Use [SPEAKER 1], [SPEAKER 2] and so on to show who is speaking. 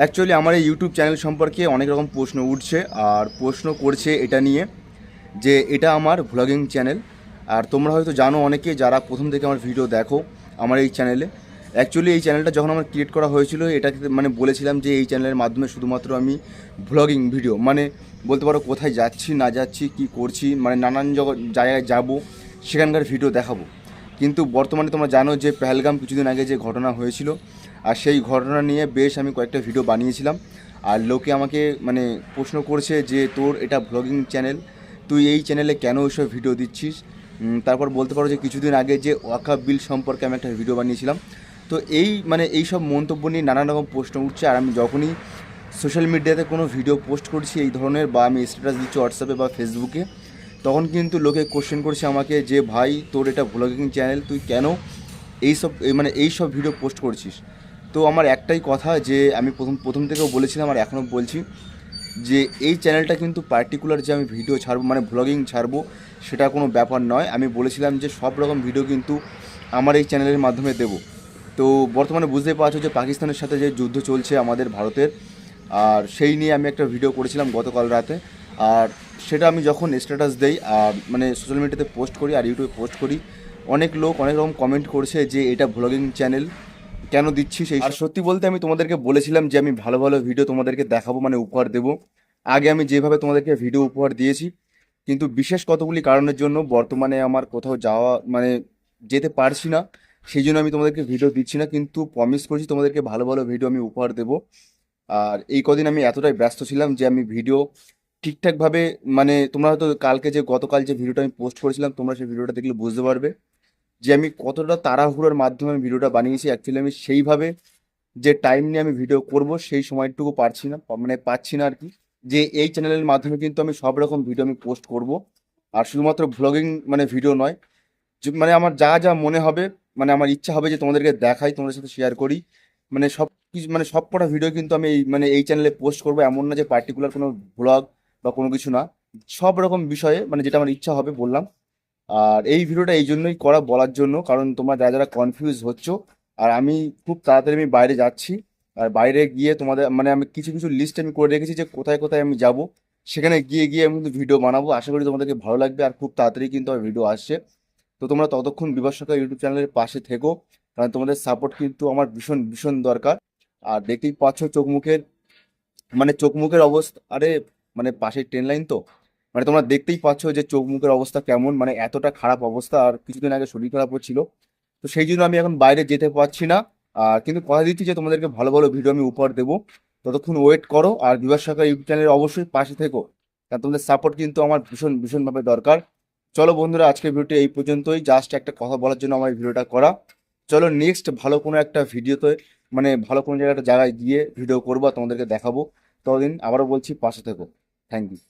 [SPEAKER 1] Actually আমার এই YouTube channel সম্পর্কে অনেক রকম প্রশ্ন উঠছে আর প্রশ্ন করছে এটা নিয়ে যে এটা আমার ভ্লগিং চ্যানেল আর তোমরা হয়তো জানো অনেকে যারা প্রথম থেকে আমার ভিডিও দেখো আমার এই চ্যানেলে অ্যাকচুয়ালি এই চ্যানেলটা যখন আমার ক্রিয়েট করা হয়েছিল, এটাকে মানে বলেছিলাম যে এই চ্যানেলের মাধ্যমে শুধুমাত্র আমি ভ্লগিং ভিডিও মানে বলতে পারো কোথায় যাচ্ছি, না যাচ্ছি, কি করছি মানে নানান জায়গায় যাব, সেখানকার ভিডিও দেখাবো। কিন্তু বর্তমানে তোমরা জানো যে পেহেলগাম কিছুদিন আগে যে ঘটনা হয়েছিল, আর সেই ঘটনা নিয়ে বেশ আমি কয়েকটা ভিডিও বানিয়েছিলাম। আর লোকে আমাকে মানে প্রশ্ন করছে যে, তোর এটা ব্লগিং চ্যানেল তুই এই চ্যানেলে কেন ওইসব ভিডিও দিচ্ছিস? তারপর বলতে পারো যে কিছুদিন আগে যে ওয়াকা বিল সম্পর্কে আমি একটা ভিডিও বানিয়েছিলাম। তো এই মানে এই সব মন্তব্য নিয়ে নানান রকম প্রশ্ন উঠছে, আর আমি যখনই সোশ্যাল মিডিয়াতে কোনো ভিডিও পোস্ট করছি এই ধরনের, বা আমি স্ট্যাটাস দিচ্ছি হোয়াটসঅ্যাপে বা ফেসবুকে তখন কিন্তু লোকে কোশ্চেন করছে আমাকে যে, ভাই, তোর এটা ভ্লগিং চ্যানেল তুই কেন এইসব, এই মানে এই সব ভিডিও পোস্ট করছিস? তো আমার একটাই কথা যে, আমি প্রথম প্রথম থেকেও বলেছিলাম আর এখনও বলছি যে, এই চ্যানেলটা কিন্তু পার্টিকুলার যে আমি ভিডিও ছাড়বো মানে ভ্লগিং ছাড়বো, সেটা কোনো ব্যাপার নয়। আমি বলেছিলাম যে, সব রকম ভিডিও কিন্তু আমার এই চ্যানেলের মাধ্যমে দেবো। তো বর্তমানে বুঝতেই পারছ যে, পাকিস্তানের সাথে যে যুদ্ধ চলছে আমাদের ভারতের, আর সেই নিয়ে আমি একটা ভিডিও করেছিলাম গতকাল রাতে। আর সেটা আমি যখন স্ট্যাটাস দেই আর মানে সোশ্যাল মিডিয়াতে পোস্ট করি আর ইউটিউবে পোস্ট করি, অনেক লোক অনেক রকম কমেন্ট করছে যে এটা ব্লগিং চ্যানেল কেন দিচ্ছি সেই আর সত্যি বলতে আমি তোমাদেরকে বলেছিলাম যে আমি ভালো ভালো ভিডিও তোমাদেরকে দেখাবো মানে উপহার দেবো। আগে আমি যেভাবে তোমাদেরকে ভিডিও উপহার দিয়েছি, কিন্তু বিশেষ কতগুলি কারণের জন্য বর্তমানে আমার কোথাও যাওয়া মানে যেতে পারছি না, সেই জন্য আমি তোমাদেরকে ভিডিও দিচ্ছি না, কিন্তু প্রমিস করছি তোমাদেরকে ভালো ভালো ভিডিও আমি উপহার দেবো। আর এই কদিন আমি এতটাই ব্যস্ত ছিলাম যে আমি ভিডিও ঠিকঠাকভাবে মানে তোমরা হয়তো কালকে যে, গতকাল যে ভিডিওটা আমি পোস্ট করেছিলাম, তোমরা সেই ভিডিওটা দেখলে বুঝতে পারবে যে, আমি কতটা তাড়াহুড়োর মাধ্যমে আমি ভিডিওটা বানিয়েছি। অ্যাকচুয়ালি আমি সেইভাবে যে টাইম নিয়ে আমি ভিডিও করব, সেই সময়টুকু পারছি না মানে পাচ্ছি না আর কি যে, এই চ্যানেলের মাধ্যমে কিন্তু আমি সব রকম ভিডিও আমি পোস্ট করব। আর শুধুমাত্র ব্লগিং মানে ভিডিও নয় মানে আমার যা যা মনে হবে মানে আমার ইচ্ছা হবে যে, তোমাদেরকে দেখাই, তোমাদের সাথে শেয়ার করি। মানে সব কিছু মানে সব কটা ভিডিও কিন্তু আমি এই মানে এই চ্যানেলে পোস্ট করব, এমন না যে পার্টিকুলার কোনো ব্লগ বা কোনো কিছু না, সব রকম বিষয়ে মানে যেটা আমার ইচ্ছা হবে বললাম। আর এই ভিডিওটা এই জন্যই করা বলার জন্য, কারণ তোমরা যারা যারা কনফিউজ হচ্ছ, আর আমি খুব তাড়াতাড়ি আমি বাইরে যাচ্ছি, আর বাইরে গিয়ে তোমাদের মানে আমি কিছু কিছু লিস্ট আমি করে রেখেছি যে কোথায় কোথায় আমি যাব। সেখানে গিয়ে গিয়ে আমি কিন্তু ভিডিও বানাবো। আশা করি তোমাদেরকে ভালো লাগবে, আর খুব তাড়াতাড়ি কিন্তু আমার ভিডিও আসছে। তো তোমরা ততক্ষণ বিভাস সরকার ইউটিউব চ্যানেলের পাশে থেকো, কারণ তোমাদের সাপোর্ট কিন্তু আমার ভীষণ ভীষণ দরকার। আর দেখতেই পাচ্ছ চোখ মুখের মানে চোখ মুখের অবস্থা, আরে মানে পাশে ট্রেন লাইন তো? মানে তোমরা দেখতেই পাচ্ছ যে চোখ মুখের অবস্থা কেমন মানে এতটা খারাপ অবস্থা আর কিছুদিন আগে শরীর খারাপ হচ্ছিল। তো সেই জন্য আমি এখন বাইরে যেতে পারছি না। আর কিন্তু কথা দিচ্ছি যে তোমাদেরকে ভালো ভালো ভিডিও আমি উপহার দেবো। ততক্ষণ ওয়েট করো আর বিভাস সরকার ইউটিউব চ্যানেলের অবশ্যই পাশে থেকো। কারণ তোমাদের সাপোর্ট কিন্তু আমার ভীষণ, ভীষণভাবে দরকার। চলো বন্ধুরা, আজকের ভিডিওটি এই পর্যন্তই। জাস্ট একটা কথা বলার জন্য আমার ভিডিওটা করা। চলো নেক্সট ভালো কোনো একটা ভিডিওতে মানে ভালো কোনো জায়গায় একটা জায়গায় গিয়ে ভিডিও করব তোমাদেরকে দেখাবো। ততদিন আবারও বলছি, পাশে থেকো। Thank.